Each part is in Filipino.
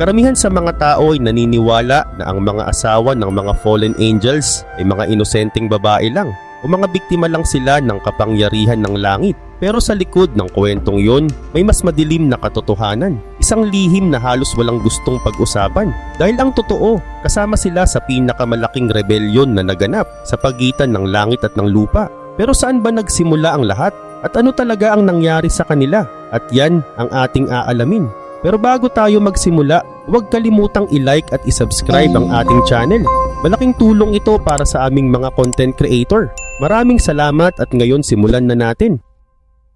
Karamihan sa mga tao ay naniniwala na ang mga asawa ng mga fallen angels ay mga inosenteng babae lang o mga biktima lang sila ng kapangyarihan ng langit. Pero sa likod ng kwentong yon, may mas madilim na katotohanan. Isang lihim na halos walang gustong pag-usapan. Dahil ang totoo, kasama sila sa pinakamalaking rebelyon na naganap sa pagitan ng langit at ng lupa. Pero saan ba nagsimula ang lahat? At ano talaga ang nangyari sa kanila? At yan ang ating aalamin. Pero bago tayo magsimula, huwag kalimutang i-like at i-subscribe ang ating channel. Malaking tulong ito para sa aming mga content creator. Maraming salamat at ngayon simulan na natin.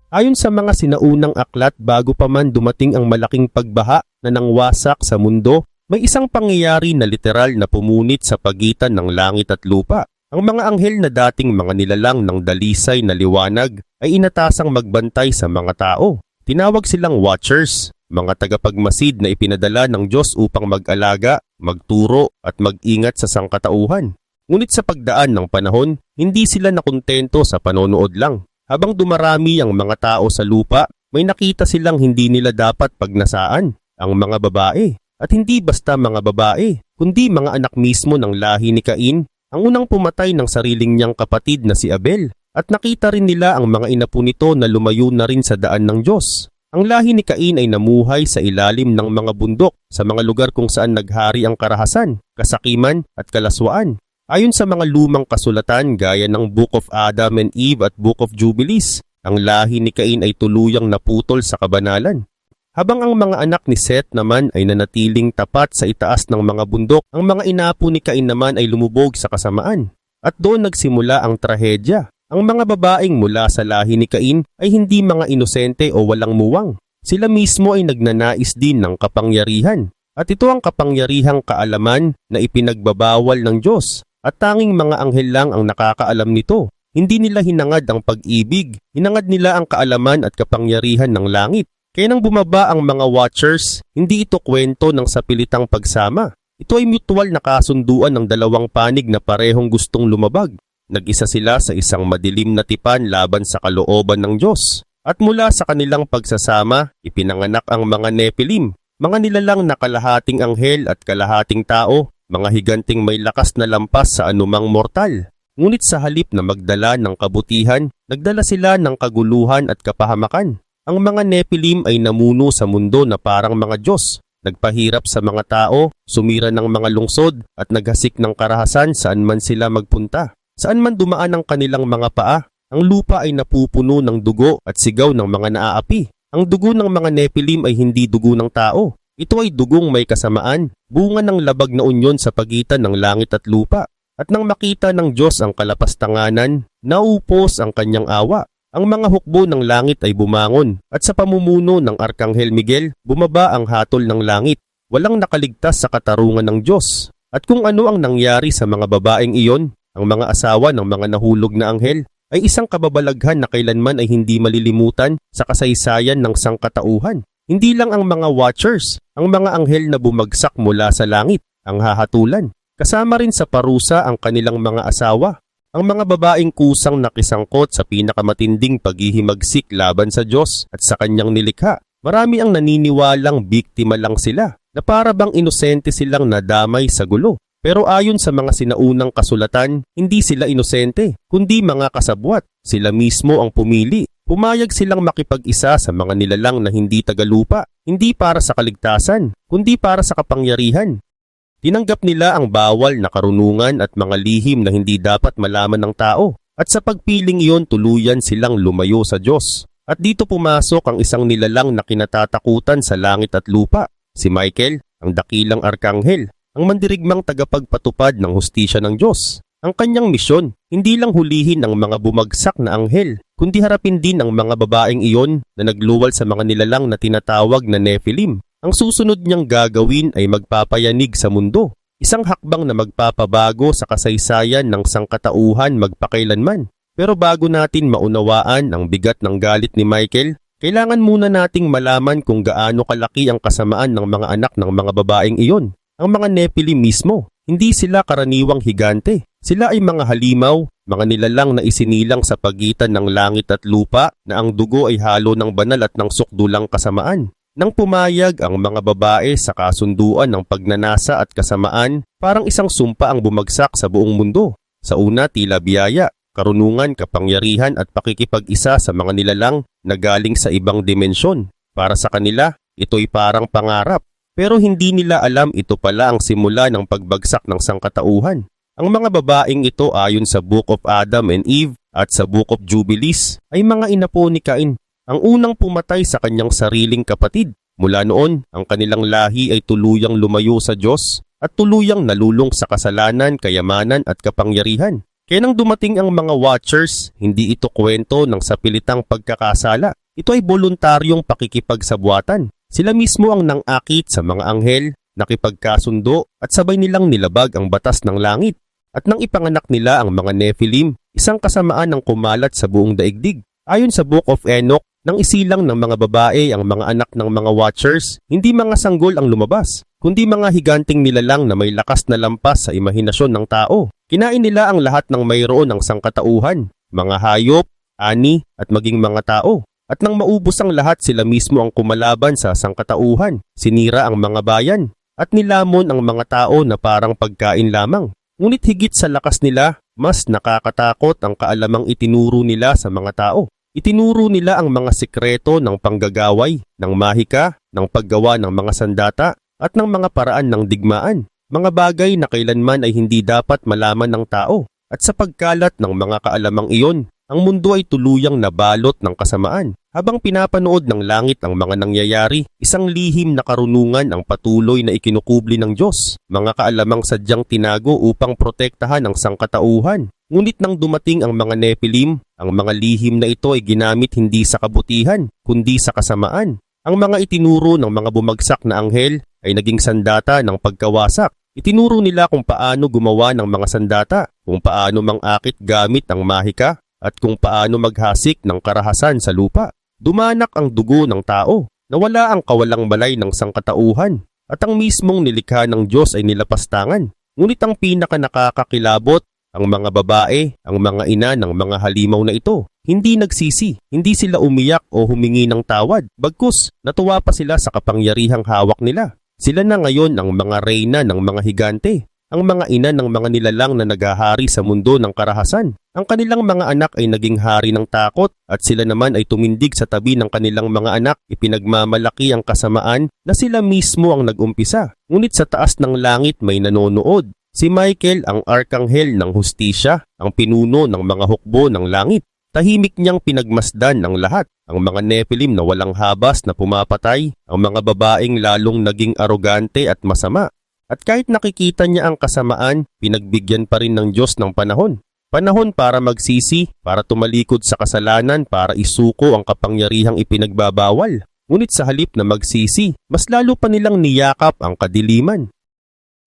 Ayon sa mga sinaunang aklat bago pa man dumating ang malaking pagbaha na nangwasak sa mundo, may isang pangyayari na literal na pumunit sa pagitan ng langit at lupa. Ang mga anghel na dating mga nilalang ng dalisay na liwanag ay inatasang magbantay sa mga tao. Tinawag silang watchers, mga tagapagmasid na ipinadala ng Diyos upang mag-alaga, magturo at mag-ingat sa sangkatauhan. Ngunit sa pagdaan ng panahon, hindi sila nakontento sa panonood lang. Habang dumarami ang mga tao sa lupa, may nakita silang hindi nila dapat pagnasaan, ang mga babae. At hindi basta mga babae, kundi mga anak mismo ng lahi ni Cain, ang unang pumatay ng sariling niyang kapatid na si Abel. At nakita rin nila ang mga inapo nito na lumayo na rin sa daan ng Diyos. Ang lahi ni Cain ay namuhay sa ilalim ng mga bundok sa mga lugar kung saan naghari ang karahasan, kasakiman at kalaswaan. Ayon sa mga lumang kasulatan gaya ng Book of Adam and Eve at Book of Jubilees, ang lahi ni Cain ay tuluyang naputol sa kabanalan. Habang ang mga anak ni Seth naman ay nanatiling tapat sa itaas ng mga bundok, ang mga inapo ni Cain naman ay lumubog sa kasamaan. At doon nagsimula ang trahedya. Ang mga babaeng mula sa lahi ni Cain ay hindi mga inosente o walang muwang. Sila mismo ay nagnanais din ng kapangyarihan. At ito ang kapangyarihang kaalaman na ipinagbabawal ng Diyos at tanging mga anghel lang ang nakakaalam nito. Hindi nila hinangad ang pag-ibig, hinangad nila ang kaalaman at kapangyarihan ng langit. Kaya nang bumaba ang mga watchers, hindi ito kwento ng sapilitang pagsama. Ito ay mutual na kasunduan ng dalawang panig na parehong gustong lumabag. Nag-isa sila sa isang madilim na tipan laban sa kalooban ng Diyos. At mula sa kanilang pagsasama, ipinanganak ang mga Nephilim, mga nilalang na kalahating anghel at kalahating tao mga higanting may lakas na lampas sa anumang mortal. Ngunit sa halip na magdala ng kabutihan, nagdala sila ng kaguluhan at kapahamakan. Ang mga Nephilim ay namuno sa mundo na parang mga Diyos, nagpahirap sa mga tao, sumira ng mga lungsod at naghasik ng karahasan saan man sila magpunta. Saan man dumaan ang kanilang mga paa, ang lupa ay napupuno ng dugo at sigaw ng mga naaapi. Ang dugo ng mga Nephilim ay hindi dugo ng tao, ito ay dugong may kasamaan, bunga ng labag na unyon sa pagitan ng langit at lupa. At nang makita ng Diyos ang kalapastanganan, naupos ang kanyang awa. Ang mga hukbo ng langit ay bumangon, at sa pamumuno ng Arkanghel Miguel, bumaba ang hatol ng langit. Walang nakaligtas sa katarungan ng Diyos. At kung ano ang nangyari sa mga babaeng iyon, ang mga asawa ng mga nahulog na anghel, ay isang kababalaghan na kailanman ay hindi malilimutan sa kasaysayan ng sangkatauhan. Hindi lang ang mga watchers, ang mga anghel na bumagsak mula sa langit, ang hahatulan. Kasama rin sa parusa ang kanilang mga asawa, ang mga babaeng kusang nakisangkot sa pinakamatinding paghihimagsik laban sa Diyos at sa kanyang nilikha. Marami ang naniniwalang biktima lang sila, na para bang inosente silang nadamay sa gulo. Pero ayon sa mga sinaunang kasulatan, hindi sila inosente, kundi mga kasabwat. Sila mismo ang pumili Pumayag silang makipag-isa sa mga nilalang na hindi tagalupa, hindi para sa kaligtasan, kundi para sa kapangyarihan. Tinanggap nila ang bawal na karunungan at mga lihim na hindi dapat malaman ng tao, at sa pagpiling iyon tuluyan silang lumayo sa Diyos. At dito pumasok ang isang nilalang na kinatatakutan sa langit at lupa, si Michael, ang dakilang arkanghel, ang mandirigmang tagapagpatupad ng hustisya ng Diyos. Ang kanyang misyon, hindi lang hulihin ang mga bumagsak na anghel, kundi harapin din ang mga babaeng iyon na nagluwal sa mga nilalang na tinatawag na Nephilim. Ang susunod niyang gagawin ay magpapayanig sa mundo, isang hakbang na magpapabago sa kasaysayan ng sangkatauhan magpakailanman. Pero bago natin maunawaan ang bigat ng galit ni Michael, kailangan muna nating malaman kung gaano kalaki ang kasamaan ng mga anak ng mga babaeng iyon, ang mga Nephilim mismo. Hindi sila karaniwang higante. Sila ay mga halimaw, mga nilalang na isinilang sa pagitan ng langit at lupa na ang dugo ay halo ng banal at ng sukdulang kasamaan. Nang pumayag ang mga babae sa kasunduan ng pagnanasa at kasamaan, parang isang sumpa ang bumagsak sa buong mundo. Sa una tila biyaya, karunungan, kapangyarihan at pakikipag-isa sa mga nilalang na galing sa ibang dimensyon. Para sa kanila, ito'y parang pangarap. Pero hindi nila alam ito pala ang simula ng pagbagsak ng sangkatauhan. Ang mga babaeng ito ayon sa Book of Adam and Eve at sa Book of Jubilees ay mga inapo ni Cain ang unang pumatay sa kanyang sariling kapatid. Mula noon, ang kanilang lahi ay tuluyang lumayo sa Diyos at tuluyang nalulong sa kasalanan, kayamanan at kapangyarihan. Kaya nang dumating ang mga watchers, hindi ito kwento ng sapilitang pagkakasala. Ito ay voluntaryong pakikipagsabuatan. Sila mismo ang nangakit sa mga anghel, nakipagkasundo at sabay nilang nilabag ang batas ng langit. At nang ipanganak nila ang mga Nephilim, isang kasamaan ng kumalat sa buong daigdig. Ayon sa Book of Enoch, nang isilang ng mga babae ang mga anak ng mga watchers, hindi mga sanggol ang lumabas, kundi mga higanting nilalang na may lakas na lampas sa imahinasyon ng tao. Kinain nila ang lahat ng mayroon ng sangkatauhan, mga hayop, ani at maging mga tao. At nang maubos ang lahat sila mismo ang kumalaban sa sangkatauhan, sinira ang mga bayan, at nilamon ang mga tao na parang pagkain lamang. Ngunit higit sa lakas nila, mas nakakatakot ang kaalamang itinuro nila sa mga tao. Itinuro nila ang mga sikreto ng panggagaway, ng mahika, ng paggawa ng mga sandata, at ng mga paraan ng digmaan, mga bagay na kailanman ay hindi dapat malaman ng tao. At sa pagkalat ng mga kaalamang iyon, ang mundo ay tuluyang nabalot ng kasamaan. Habang pinapanood ng langit ang mga nangyayari, isang lihim na karunungan ang patuloy na ikinukubli ng Diyos, mga kaalamang sadyang tinago upang protektahan ang sangkatauhan. Ngunit nang dumating ang mga Nephilim, ang mga lihim na ito ay ginamit hindi sa kabutihan, kundi sa kasamaan. Ang mga itinuro ng mga bumagsak na anghel ay naging sandata ng pagkawasak. Itinuro nila kung paano gumawa ng mga sandata, kung paano mangakit gamit ang mahika, at kung paano maghasik ng karahasan sa lupa. Dumanak ang dugo ng tao, nawala ang kawalang balay ng sangkatauhan, at ang mismong nilikha ng Diyos ay nilapastangan. Ngunit ang pinaka nakakakilabot ang mga babae, ang mga ina ng mga halimaw na ito, hindi nagsisi, hindi sila umiyak o humingi ng tawad. Bagkus, natuwa pa sila sa kapangyarihang hawak nila. Sila na ngayon ang mga reyna ng mga higante, ang mga ina ng mga nilalang na naghahari sa mundo ng karahasan. Ang kanilang mga anak ay naging hari ng takot at sila naman ay tumindig sa tabi ng kanilang mga anak. Ipinagmamalaki ang kasamaan na sila mismo ang nag-umpisa. Ngunit sa taas ng langit may nanonood. Si Michael ang arkanghel ng hustisya, ang pinuno ng mga hukbo ng langit. Tahimik niyang pinagmasdan ng lahat, ang mga Nephilim na walang habas na pumapatay, ang mga babaeng lalong naging arogante at masama. At kahit nakikita niya ang kasamaan, pinagbigyan pa rin ng Diyos ng panahon. Panahon para magsisi, para tumalikod sa kasalanan, para isuko ang kapangyarihang ipinagbabawal. Ngunit sa halip na magsisi, mas lalo pa nilang niyakap ang kadiliman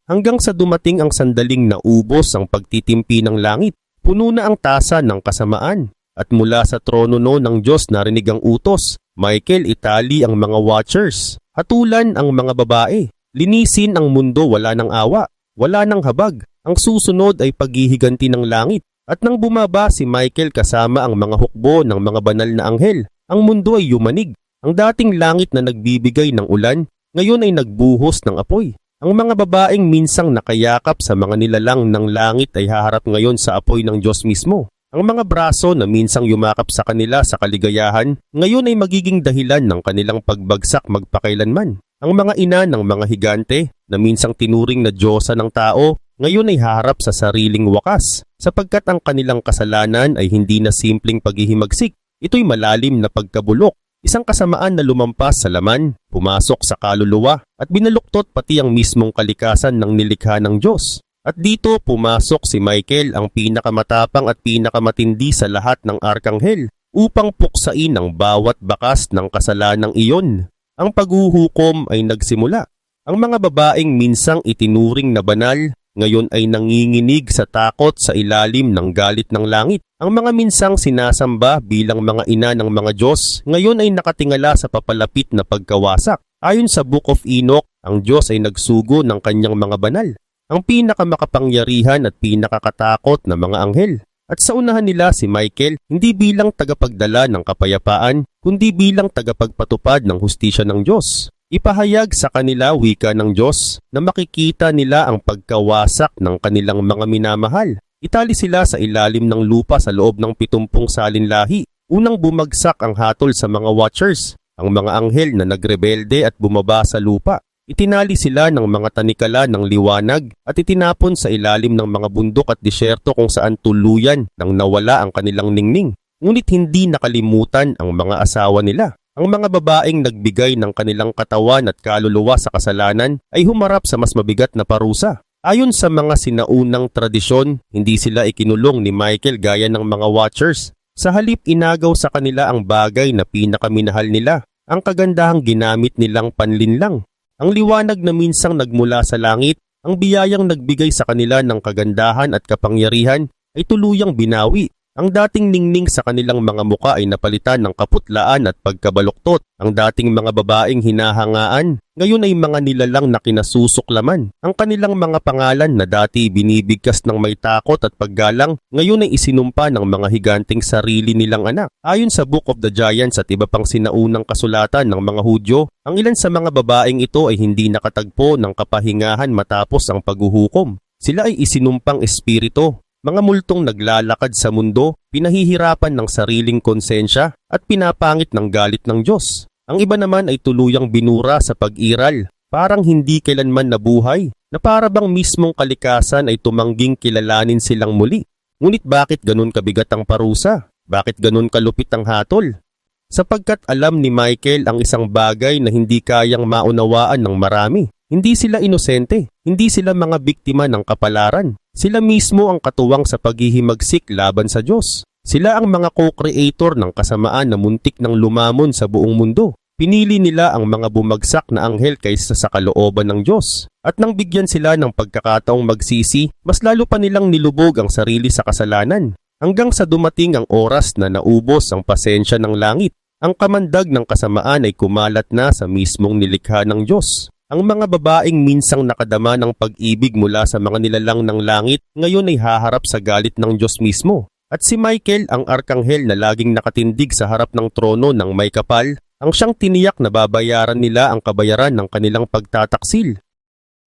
hanggang sa dumating ang sandaling naubos ang pagtitimpi ng langit. Puno na ang tasa ng kasamaan at mula sa trono no ng Diyos narinig ang utos. Michael itali ang mga watchers, hatulan ang mga babae, linisin ang mundo wala ng awa, wala ng habag. Ang susunod ay paghihiganti ng langit. At nang bumaba si Michael kasama ang mga hukbo ng mga banal na anghel, ang mundo ay yumanig. Ang dating langit na nagbibigay ng ulan, ngayon ay nagbuhos ng apoy. Ang mga babaeng minsang nakayakap sa mga nilalang ng langit ay haharap ngayon sa apoy ng Diyos mismo. Ang mga braso na minsang yumakap sa kanila sa kaligayahan, ngayon ay magiging dahilan ng kanilang pagbagsak magpakailanman. Ang mga ina ng mga higante na minsang tinuring na Diyosa ng tao, ngayon ay haharap sa sariling wakas sapagkat ang kanilang kasalanan ay hindi na simpleng paghihimagsik. Ito'y malalim na pagkabulok Isang kasamaan na lumampas sa laman, pumasok sa kaluluwa at binaluktot pati ang mismong kalikasan ng nilikha ng Diyos. At dito pumasok si Michael ang pinakamatapang at pinakamatindi sa lahat ng arkanghel upang puksain ang bawat bakas ng kasalanang iyon. Ang paghuhukom ay nagsimula. Ang mga babaeng minsang itinuring na banal ngayon ay nanginginig sa takot sa ilalim ng galit ng langit. Ang mga minsang sinasamba bilang mga ina ng mga Diyos ngayon ay nakatingala sa papalapit na pagkawasak. Ayon sa Book of Enoch, ang Diyos ay nagsugo ng kanyang mga banal, ang pinakamakapangyarihan at pinakakatakot na mga anghel. At sa unahan nila si Michael hindi bilang tagapagdala ng kapayapaan, kundi bilang tagapagpatupad ng hustisya ng Diyos. Ipahayag sa kanila wika ng Diyos na makikita nila ang pagkawasak ng kanilang mga minamahal. Itali sila sa ilalim ng lupa sa loob ng pitumpung salinlahi. Unang bumagsak ang hatol sa mga watchers, ang mga anghel na nagrebelde at bumaba sa lupa. Itinali sila ng mga tanikala ng liwanag at itinapon sa ilalim ng mga bundok at disyerto kung saan tuluyan nang nawala ang kanilang ningning. Ngunit hindi nakalimutan ang mga asawa nila. Ang mga babaeng nagbigay ng kanilang katawan at kaluluwa sa kasalanan ay humarap sa mas mabigat na parusa. Ayon sa mga sinaunang tradisyon, hindi sila ikinulong ni Michael gaya ng mga watchers. Sa halip inagaw sa kanila ang bagay na pinakaminahal nila, ang kagandahang ginamit nilang panlinlang. Ang liwanag na minsang nagmula sa langit, ang biyayang nagbigay sa kanila ng kagandahan at kapangyarihan ay tuluyang binawi. Ang dating ningning sa kanilang mga muka ay napalitan ng kaputlaan at pagkabaluktot. Ang dating mga babaeng hinahangaan, ngayon ay mga nilalang na kinasusuklaman. Ang kanilang mga pangalan na dati binibigkas ng may takot at paggalang, ngayon ay isinumpa ng mga higanting sarili nilang anak. Ayon sa Book of the Giants at iba pang sinaunang kasulatan ng mga Hudyo, ang ilan sa mga babaeng ito ay hindi nakatagpo ng kapahingahan matapos ang paghuhukom. Sila ay isinumpang espiritu, mga multong naglalakad sa mundo, pinahihirapan ng sariling konsensya at pinapangit ng galit ng Diyos. Ang iba naman ay tuluyang binura sa pag-iral, parang hindi kailanman nabuhay, na para bang mismong kalikasan ay tumangging kilalanin silang muli. Ngunit bakit ganun kabigat ang parusa? Bakit ganun kalupit ang hatol? Sapagkat alam ni Michael ang isang bagay na hindi kayang maunawaan ng marami. Hindi sila inosente, hindi sila mga biktima ng kapalaran. Sila mismo ang katuwang sa paghihimagsik laban sa Diyos. Sila ang mga co-creator ng kasamaan na muntik ng lumamon sa buong mundo. Pinili nila ang mga bumagsak na anghel kaysa sa kalooban ng Diyos. At nang bigyan sila ng pagkakataong magsisi, mas lalo pa nilang nilubog ang sarili sa kasalanan. Hanggang sa dumating ang oras na naubos ang pasensya ng langit. Ang kamandag ng kasamaan ay kumalat na sa mismong nilikha ng Diyos. Ang mga babaeng minsang nakadama ng pag-ibig mula sa mga nilalang ng langit ngayon ay haharap sa galit ng Diyos mismo. At si Michael, ang arkanghel na laging nakatindig sa harap ng trono ng may kapal, ang siyang tiniyak na babayaran nila ang kabayaran ng kanilang pagtataksil.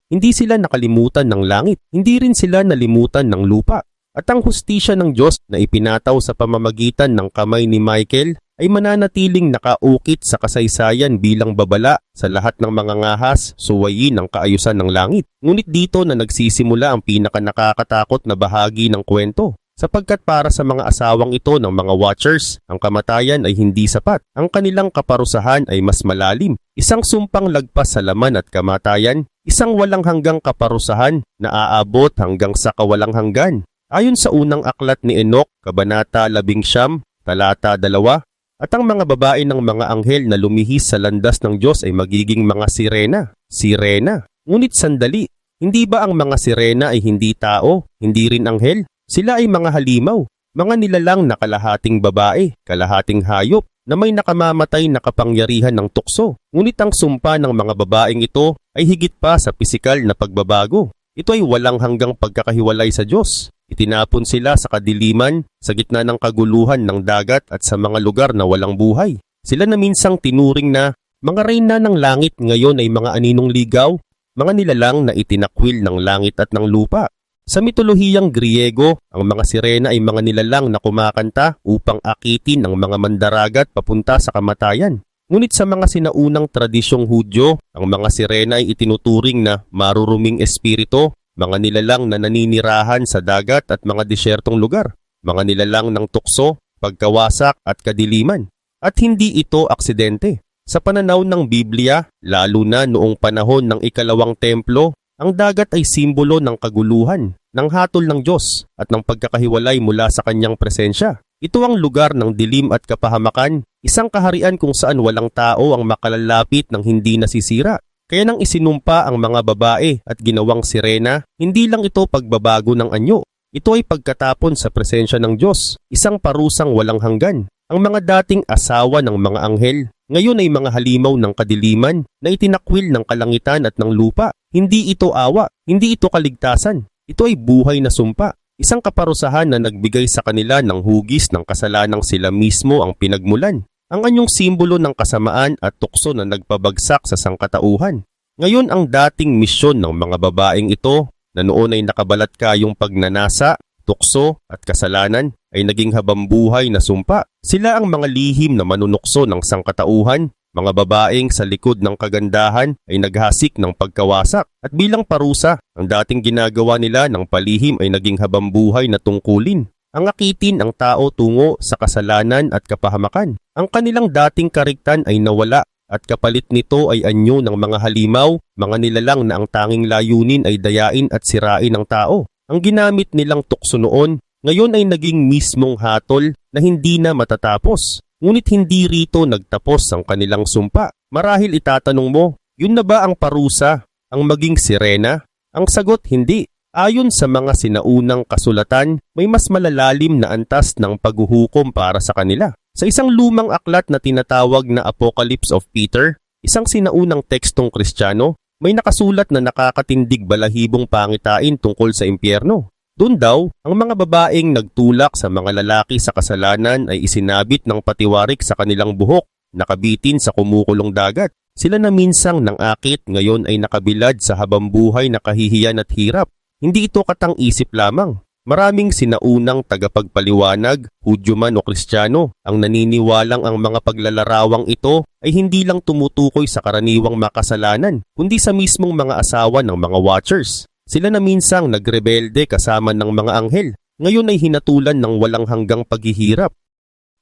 Hindi sila nakalimutan ng langit, hindi rin sila nalimutan ng lupa. At ang hustisya ng Diyos na ipinataw sa pamamagitan ng kamay ni Michael ay mananatiling nakaukit sa kasaysayan bilang babala sa lahat ng mga ngahas, suwayin ng kaayusan ng langit. Ngunit dito na nagsisimula ang pinaka nakakatakot na bahagi ng kwento. Sapagkat para sa mga asawang ito ng mga watchers, ang kamatayan ay hindi sapat. Ang kanilang kaparusahan ay mas malalim. Isang sumpang lagpas sa laman at kamatayan, isang walang hanggang kaparusahan na aabot hanggang sa kawalang hanggan. Ayon sa unang aklat ni Enoch, Kabanata 11, talata 2, at ang mga babae ng mga anghel na lumihis sa landas ng Diyos ay magiging mga sirena. Sirena. Ngunit sandali, hindi ba ang mga sirena ay hindi tao, hindi rin anghel? Sila ay mga halimaw, mga nilalang na kalahating babae, kalahating hayop, na may nakamamatay na kapangyarihan ng tukso. Ngunit ang sumpa ng mga babaeng ito ay higit pa sa pisikal na pagbabago. Ito ay walang hanggang pagkakahiwalay sa Diyos. Itinapon sila sa kadiliman, sa gitna ng kaguluhan ng dagat at sa mga lugar na walang buhay. Sila na minsang tinuring na mga reyna ng langit ngayon ay mga aninong ligaw, mga nilalang na itinakwil ng langit at ng lupa. Sa mitolohiyang Griego, ang mga sirena ay mga nilalang na kumakanta upang akitin ang mga mandaragat papunta sa kamatayan. Ngunit sa mga sinaunang tradisyong Hudyo, ang mga sirena ay itinuturing na maruruming espirito, mga nilalang na naninirahan sa dagat at mga disyertong lugar, mga nilalang ng tukso, pagkawasak at kadiliman. At hindi ito aksidente. Sa pananaw ng Biblia, lalo na noong panahon ng ikalawang templo, ang dagat ay simbolo ng kaguluhan, ng hatol ng Diyos at ng pagkakahiwalay mula sa kanyang presensya. Ito ang lugar ng dilim at kapahamakan, isang kaharian kung saan walang tao ang makalalapit ng hindi nasisira. Kaya nang isinumpa ang mga babae at ginawang sirena, hindi lang ito pagbabago ng anyo. Ito ay pagkatapon sa presensya ng Diyos, isang parusang walang hanggan. Ang mga dating asawa ng mga anghel, ngayon ay mga halimaw ng kadiliman na itinakwil ng kalangitan at ng lupa. Hindi ito awa, hindi ito kaligtasan. Ito ay buhay na sumpa. Isang kaparusahan na nagbigay sa kanila ng hugis ng kasalanang sila mismo ang pinagmulan. Ang anyong simbolo ng kasamaan at tukso na nagpabagsak sa sangkatauhan. Ngayon ang dating misyon ng mga babaeng ito na noon ay nakabalat kayong pagnanasa, tukso at kasalanan ay naging habambuhay na sumpa. Sila ang mga lihim na manunukso ng sangkatauhan mga babaeng sa likod ng kagandahan ay naghasik ng pagkawasak at bilang parusa, ang dating ginagawa nila ng palihim ay naging habambuhay na tungkulin. Ang akitin ang tao tungo sa kasalanan at kapahamakan. Ang kanilang dating kariktan ay nawala at kapalit nito ay anyo ng mga halimaw, mga nilalang na ang tanging layunin ay dayain at sirain ang tao. Ang ginamit nilang tukso noon, ngayon ay naging mismong hatol na hindi na matatapos. Ngunit hindi rito nagtapos ang kanilang sumpa. Marahil itatanong mo, yun na ba ang parusa? Ang maging sirena? Ang sagot hindi. Ayon sa mga sinaunang kasulatan, may mas malalalim na antas ng paghuhukom para sa kanila. Sa isang lumang aklat na tinatawag na Apocalypse of Peter, isang sinaunang tekstong kristyano, may nakasulat na nakakatindig balahibong pangitain tungkol sa impyerno. Doon daw, ang mga babaeng nagtulak sa mga lalaki sa kasalanan ay isinabit ng patiwarik sa kanilang buhok, nakabitin sa kumukulong dagat. Sila na minsang nang akit ngayon ay nakabilad sa habambuhay na kahihiyan at hirap. Hindi ito katang isip lamang. Maraming sinaunang tagapagpaliwanag, Hudyo man o Kristiyano, ang naniniwalang ang mga paglalarawang ito ay hindi lang tumutukoy sa karaniwang makasalanan, kundi sa mismong mga asawa ng mga watchers. Sila na minsang nagrebelde kasama ng mga anghel, ngayon ay hinatulan ng walang hanggang paghihirap.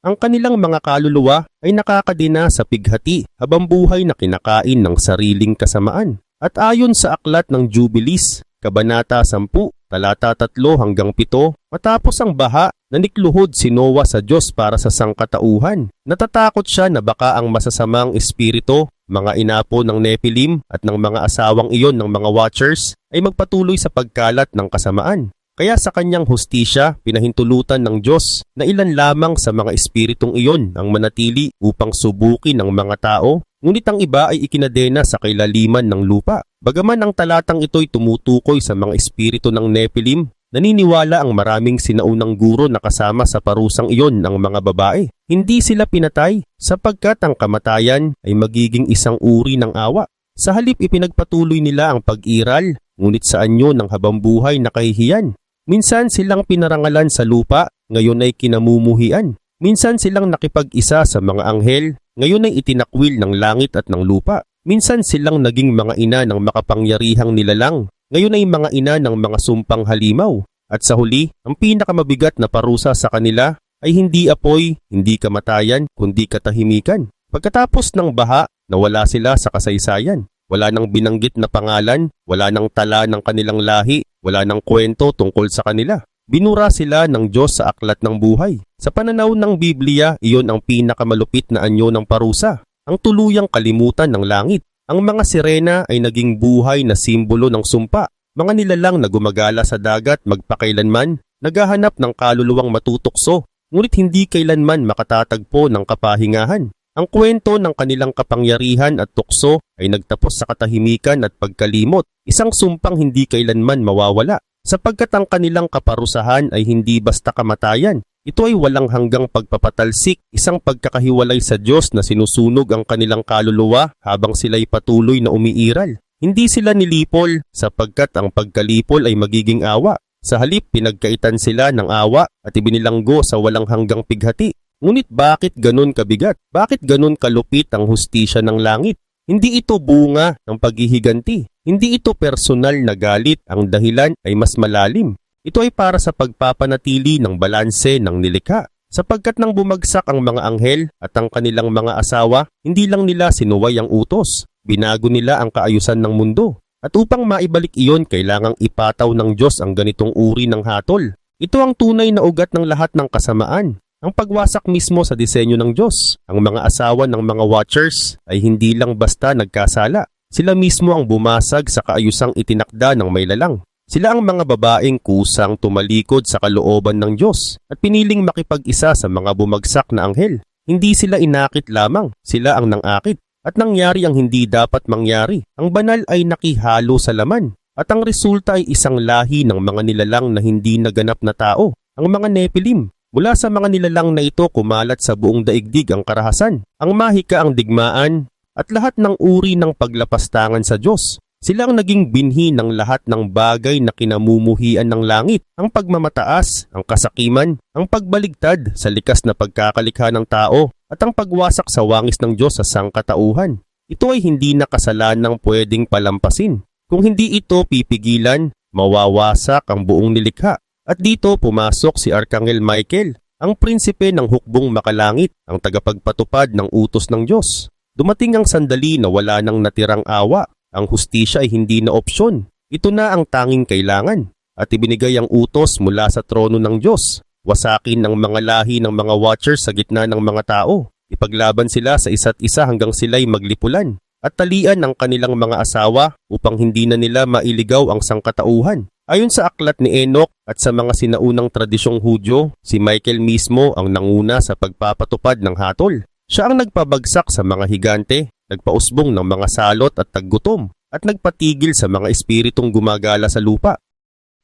Ang kanilang mga kaluluwa ay nakakadina sa pighati habang buhay na kinakain ng sariling kasamaan. At ayon sa aklat ng Jubilees, Kabanata 10, talata 3 hanggang 7, matapos ang baha, nanikluhod si Noah sa Diyos para sa sangkatauhan. Natatakot siya na baka ang masasamang espiritu mga inapo ng Nephilim at ng mga asawang iyon ng mga watchers ay magpatuloy sa pagkalat ng kasamaan. Kaya sa kanyang hustisya, pinahintulutan ng Diyos na ilan lamang sa mga espiritong iyon ang manatili upang subukin ng mga tao, ngunit ang iba ay ikinadena sa kailaliman ng lupa. Bagaman ang talatang ito'y tumutukoy sa mga espiritu ng Nephilim, naniniwala ang maraming sinaunang guro na kasama sa parusang iyon ng mga babae. Hindi sila pinatay sapagkat ang kamatayan ay magiging isang uri ng awa. Sa halip ipinagpatuloy nila ang pag-iral, ngunit sa anyo ng habambuhay na kahihiyan. Minsan silang pinarangalan sa lupa, ngayon ay kinamumuhian. Minsan silang nakipag-isa sa mga anghel, ngayon ay itinakwil ng langit at ng lupa. Minsan silang naging mga ina ng makapangyarihang nilalang, ngayon ay mga ina ng mga sumpang halimaw. At sa huli, ang pinakamabigat na parusa sa kanila ay hindi apoy, hindi kamatayan, kundi katahimikan. Pagkatapos ng baha, nawala sila sa kasaysayan. Wala nang binanggit na pangalan, wala nang tala ng kanilang lahi, wala nang kwento tungkol sa kanila. Binura sila ng Diyos sa aklat ng buhay. Sa pananaw ng Biblia, iyon ang pinakamalupit na anyo ng parusa, ang tuluyang kalimutan ng langit. Ang mga sirena ay naging buhay na simbolo ng sumpa, mga nilalang na gumagala sa dagat magpakailanman, naghahanap ng kaluluwang matutokso, ngunit hindi kailanman makatatagpo ng kapahingahan. Ang kwento ng kanilang kapangyarihan at tukso ay nagtapos sa katahimikan at pagkalimot, isang sumpang hindi kailanman mawawala, sapagkat ang kanilang kaparusahan ay hindi basta kamatayan. Ito ay walang hanggang pagpapatalsik, isang pagkakahiwalay sa Diyos na sinusunog ang kanilang kaluluwa habang sila'y patuloy na umiiral. Hindi sila nilipol sapagkat ang pagkalipol ay magiging awa. Sa halip, pinagkaitan sila ng awa at ibinilanggo sa walang hanggang pighati. Ngunit bakit ganun kabigat? Bakit ganun kalupit ang hustisya ng langit? Hindi ito bunga ng paghihiganti. Hindi ito personal na galit. Ang dahilan ay mas malalim. Ito ay para sa pagpapanatili ng balanse ng nilikha. Sapagkat nang bumagsak ang mga anghel at ang kanilang mga asawa, hindi lang nila sinuway ang utos. Binago nila ang kaayusan ng mundo. At upang maibalik iyon, kailangang ipataw ng Diyos ang ganitong uri ng hatol. Ito ang tunay na ugat ng lahat ng kasamaan. Ang pagwasak mismo sa disenyo ng Diyos. Ang mga asawa ng mga watchers ay hindi lang basta nagkasala. Sila mismo ang bumasag sa kaayusang itinakda ng may lalang. Sila ang mga babaeng kusang tumalikod sa kalooban ng Diyos at piniling makipag-isa sa mga bumagsak na anghel. Hindi sila inakit lamang, sila ang nangakit. At nangyari ang hindi dapat mangyari. Ang banal ay nakihalo sa laman. At ang resulta ay isang lahi ng mga nilalang na hindi naganap na tao, ang mga Nephilim. Mula sa mga nilalang na ito kumalat sa buong daigdig ang karahasan, ang mahika ang digmaan, at lahat ng uri ng paglapastangan sa Diyos. Sila ang naging binhi ng lahat ng bagay na kinamumuhian ng langit, ang pagmamataas, ang kasakiman, ang pagbaligtad sa likas na pagkakalikha ng tao, at ang pagwasak sa wangis ng Diyos sa sangkatauhan. Ito ay hindi na kasalanang pwedeng palampasin. Kung hindi ito pipigilan, mawawasak ang buong nilikha. At dito pumasok si Arkanghel Michael, ang prinsipe ng hukbong makalangit, ang tagapagpatupad ng utos ng Diyos. Dumating ang sandali na wala nang natirang awa. Ang hustisya ay hindi na opsyon. Ito na ang tanging kailangan. At ibinigay ang utos mula sa trono ng Diyos. Wasakin ang mga lahi ng mga watchers sa gitna ng mga tao. Ipaglaban sila sa isa't isa hanggang sila'y maglipulan at talian ang kanilang mga asawa upang hindi na nila mailigaw ang sangkatauhan. Ayon sa aklat ni Enoch at sa mga sinaunang tradisyong Hudyo, si Michael mismo ang nanguna sa pagpapatupad ng hatol. Siya ang nagpabagsak sa mga higante, nagpausbong ng mga salot at taggutom, at nagpatigil sa mga espiritong gumagala sa lupa.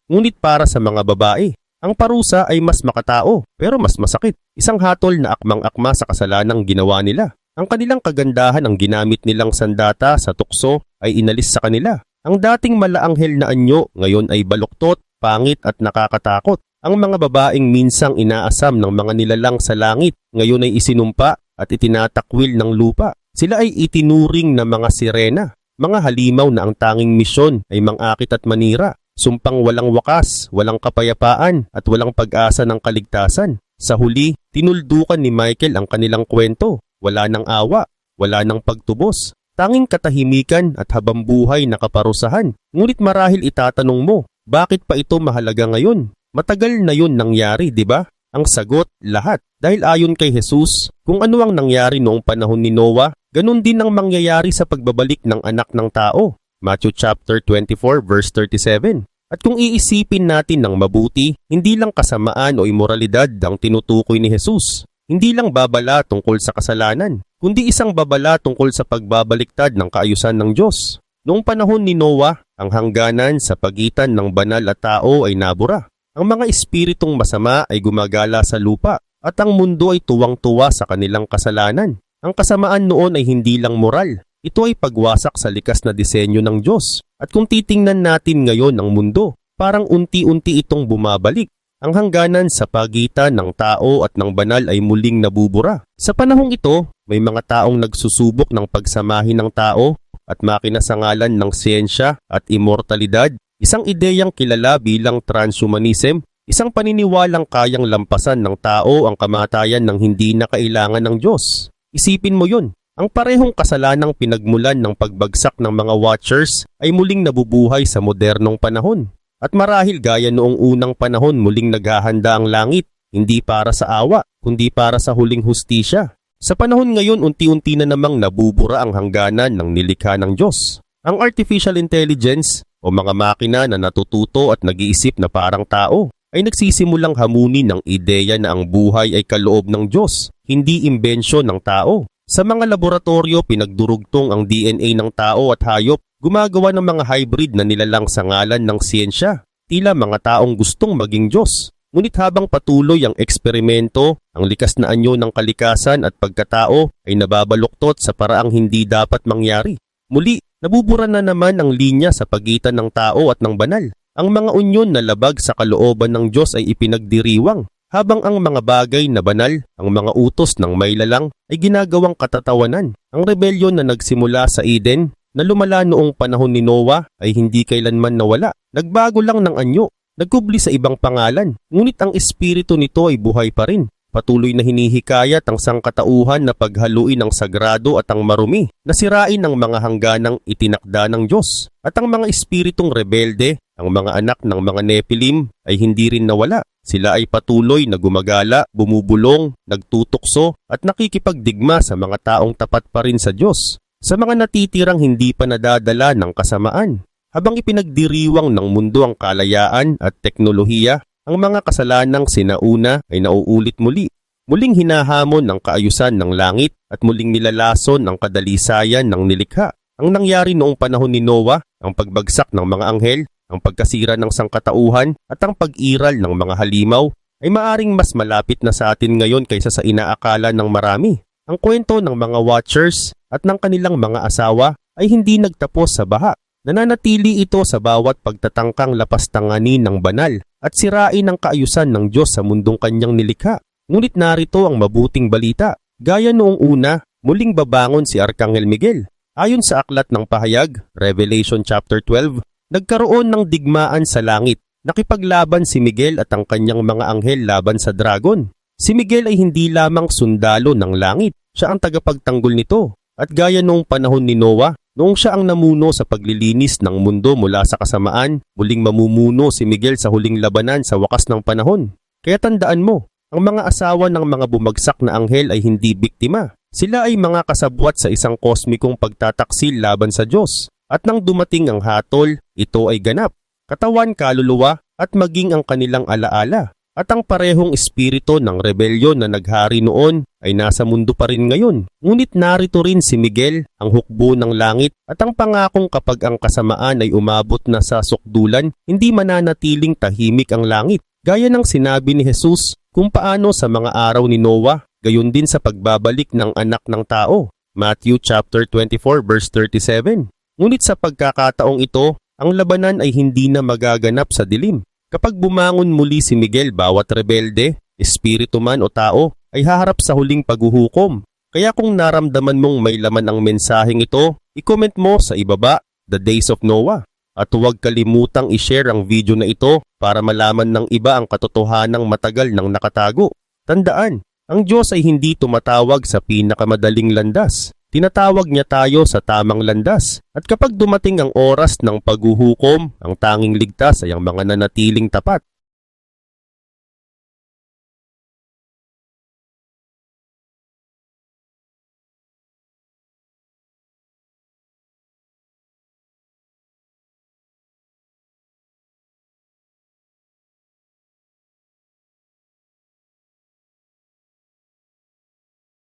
Ngunit para sa mga babae, ang parusa ay mas makatao pero mas masakit. Isang hatol na akmang-akma sa kasalanang ginawa nila. Ang kanilang kagandahan ang ginamit nilang sandata sa tukso ay inalis sa kanila. Ang dating malaanghel na anyo ngayon ay baluktot, pangit at nakakatakot. Ang mga babaeng minsang inaasam ng mga nilalang sa langit ngayon ay isinumpa at itinatakwil ng lupa. Sila ay itinuring na mga sirena, mga halimaw na ang tanging misyon ay mangakit at manira. Sumpang walang wakas, walang kapayapaan at walang pag-asa ng kaligtasan. Sa huli, tinuldukan ni Michael ang kanilang kwento. Wala nang awa, wala nang pagtubos. Tanging katahimikan at habambuhay na kaparusahan. Ngunit marahil itatanong mo, bakit pa ito mahalaga ngayon? Matagal na yun nangyari, di ba? Ang sagot, lahat. Dahil ayon kay Jesus, kung ano ang nangyari noong panahon ni Noah, ganun din ang mangyayari sa pagbabalik ng anak ng tao. Matthew chapter 24 verse 37. At kung iisipin natin ng mabuti, hindi lang kasamaan o imoralidad ang tinutukoy ni Jesus. Hindi lang babala tungkol sa kasalanan, kundi isang babala tungkol sa pagbabaliktad ng kaayusan ng Diyos. Noong panahon ni Noah, ang hangganan sa pagitan ng banal at tao ay nabura. Ang mga espiritong masama ay gumagala sa lupa at ang mundo ay tuwang-tuwa sa kanilang kasalanan. Ang kasamaan noon ay hindi lang moral, ito ay pagwasak sa likas na disenyo ng Diyos. At kung titingnan natin ngayon ang mundo, parang unti-unti itong bumabalik. Ang hangganan sa pagitan ng tao at ng banal ay muling nabubura. Sa panahong ito, may mga taong nagsusubok ng pagsamahin ng tao at makina sa ngalan ng siyensya at immortalidad, isang ideyang kilala bilang transhumanism, isang paniniwalang kayang lampasan ng tao ang kamatayan ng hindi na kailangan ng Diyos. Isipin mo yun, ang parehong kasalanang pinagmulan ng pagbagsak ng mga watchers ay muling nabubuhay sa modernong panahon. At marahil gaya noong unang panahon muling naghahanda ang langit, hindi para sa awa, kundi para sa huling hustisya. Sa panahon ngayon unti-unti na namang nabubura ang hangganan ng nilikha ng Diyos. Ang artificial intelligence o mga makina na natututo at nag-iisip na parang tao ay nagsisimulang hamunin ng ideya na ang buhay ay kaloob ng Diyos, hindi imbensyon ng tao. Sa mga laboratorio, pinagdurugtong ang DNA ng tao at hayop, gumagawa ng mga hybrid na nilalang sa ngalan ng siyensya. Tila mga taong gustong maging Diyos. Ngunit habang patuloy ang eksperimento, ang likas na anyo ng kalikasan at pagkatao ay nababaluktot sa paraang hindi dapat mangyari. Muli, nabubura na naman ang linya sa pagitan ng tao at ng banal. Ang mga unyon na labag sa kalooban ng Diyos ay ipinagdiriwang habang ang mga bagay na banal, ang mga utos ng may lalang ay ginagawang katatawanan. Ang rebelyon na nagsimula sa Eden na lumala noong panahon ni Noah ay hindi kailanman nawala. Nagbago lang ng anyo, nagkubli sa ibang pangalan, ngunit ang espiritu nito ay buhay pa rin. Patuloy na hinihikayat ang sangkatauhan na paghaluin ang sagrado at ang marumi, nasirain ang mga hangganang itinakda ng Diyos. At ang mga espiritong rebelde, ang mga anak ng mga Nephilim ay hindi rin nawala. Sila ay patuloy na gumagala, bumubulong, nagtutukso at nakikipagdigma sa mga taong tapat pa rin sa Diyos. Sa mga natitirang hindi pa nadadala ng kasamaan. Habang ipinagdiriwang ng mundo ang kalayaan at teknolohiya, ang mga kasalanang sinauna ay nauulit muli. Muling hinahamon ng kaayusan ng langit at muling nilalason ang kadalisayan ng nilikha. Ang nangyari noong panahon ni Noah, ang pagbagsak ng mga anghel, ang pagkasira ng sangkatauhan at ang pag-iral ng mga halimaw ay maaring mas malapit na sa atin ngayon kaysa sa inaakala ng marami. Ang kwento ng mga watchers at ng kanilang mga asawa ay hindi nagtapos sa baha. Nananatili ito sa bawat pagtatangkang lapastanganin ng banal at sirain ang kaayusan ng Diyos sa mundong kanyang nilikha. Ngunit narito ang mabuting balita. Gaya noong una, muling babangon si Arkanghel Miguel. Ayon sa aklat ng pahayag, Revelation chapter 12, nagkaroon ng digmaan sa langit. Nakipaglaban si Miguel at ang kanyang mga anghel laban sa dragon. Si Miguel ay hindi lamang sundalo ng langit, siya ang tagapagtanggol nito. At gaya noong panahon ni Noah, noong siya ang namuno sa paglilinis ng mundo mula sa kasamaan, muling mamumuno si Miguel sa huling labanan sa wakas ng panahon. Kaya tandaan mo, ang mga asawa ng mga bumagsak na anghel ay hindi biktima. Sila ay mga kasabwat sa isang kosmikong pagtataksil laban sa Diyos. At nang dumating ang hatol, ito ay ganap. Katawan, kaluluwa, at maging ang kanilang alaala. At ang parehong espiritu ng rebelyon na naghari noon ay nasa mundo pa rin ngayon. Ngunit narito rin si Miguel, ang hukbo ng langit at ang pangakong kapag ang kasamaan ay umabot na sa sukdulan, hindi mananatiling tahimik ang langit. Gaya ng sinabi ni Jesus kung paano sa mga araw ni Noah, gayon din sa pagbabalik ng anak ng tao. Matthew chapter 24 verse 37. Ngunit sa pagkakataong ito, ang labanan ay hindi na magaganap sa dilim. Kapag bumangon muli si Miguel bawat rebelde, espiritu man o tao, ay haharap sa huling paghuhukom. Kaya kung naramdaman mong may laman ang mensaheng ito, i-comment mo sa ibaba, The Days of Noah. At huwag kalimutang i-share ang video na ito para malaman ng iba ang katotohanang matagal nang nakatago. Tandaan, ang Diyos ay hindi tumatawag sa pinakamadaling landas. Tinatawag niya tayo sa tamang landas. At kapag dumating ang oras ng paghuhukom, ang tanging ligtas ay ang mga nanatiling tapat.